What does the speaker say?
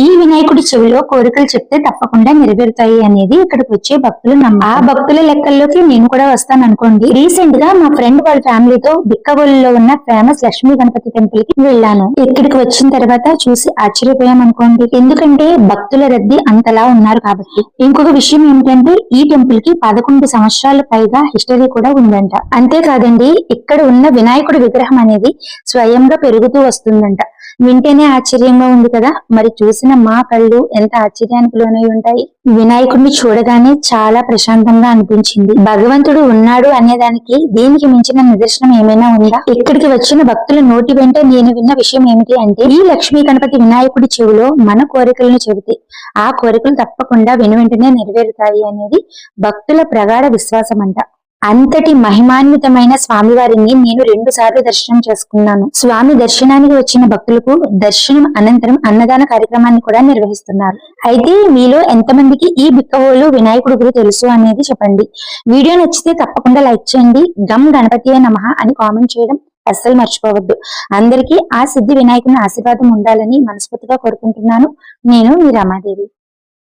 ఈ వినాయకుడి చెవిలో కోరికలు చెప్తే తప్పకుండా నెరవేరుతాయి అనేది ఇక్కడికి వచ్చే భక్తులు నమ్మ ఆ భక్తుల లెక్కల్లోకి నేను కూడా వస్తాను అనుకోండి. రీసెంట్గా మా ఫ్రెండ్ వాళ్ళ ఫ్యామిలీతో బిక్కవోలులో ఉన్న ఫేమస్ లక్ష్మీ గణపతి టెంపుల్కి వెళ్ళాను. ఇక్కడికి వచ్చిన తర్వాత చూసి ఆశ్చర్యపోయాం అనుకోండి. ఎందుకంటే భక్తుల రద్దీ అంతలా ఉన్నారు కాబట్టి. ఇంకొక విషయం ఏమిటంటే ఈ టెంపుల్కి పదకొండు సంవత్సరాల పైగా హిస్టరీ కూడా ఉందంట. అంతేకాదండి ఇక్కడ ఉన్న వినాయకుడి విగ్రహం అనేది స్వయంగా పెరుగుతూ వస్తుందంట. వింటేనే ఆశ్చర్యంగా ఉంది కదా. మరి చూసిన మా కళ్ళు ఎంత ఆశ్చర్యానికి లోనై ఉంటాయి? వినాయకుడిని చూడగానే చాలా ప్రశాంతంగా అనిపించింది. భగవంతుడు ఉన్నాడు అనేదానికి దీనికి మించిన నిదర్శనం ఏమైనా ఉందా? ఇక్కడికి వచ్చిన భక్తుల నోటి వెంట నేను విన్న విషయం ఏమిటి అంటే ఈ లక్ష్మీ గణపతి వినాయకుడి చెవిలో మన కోరికలను చెబితే ఆ కోరికలు తప్పకుండా వెను వెంటనే నెరవేరుతాయి అనేది భక్తుల ప్రగాఢ విశ్వాసం అంట అంతటి మహిమాన్వితమైన స్వామివారిని నేను రెండు సార్లు దర్శనం చేసుకున్నాను. స్వామి దర్శనానికి వచ్చిన భక్తులకు దర్శనం అనంతరం అన్నదాన కార్యక్రమాన్ని కూడా నిర్వహిస్తున్నారు. అయితే మీలో ఎంతమందికి ఈ బిక్కవోలు వినాయకుడు గురి తెలుసు అనేది చెప్పండి. వీడియో నచ్చితే తప్పకుండా లైక్ చేయండి. గమ్ గణపతి నమః అని కామెంట్ చేయడం అస్సలు మర్చిపోవద్దు. అందరికీ ఆ సిద్ధి వినాయకుని ఆశీర్వాదం ఉండాలని మనస్ఫూర్తిగా కోరుకుంటున్నాను. నేను మీ రమాదేవి.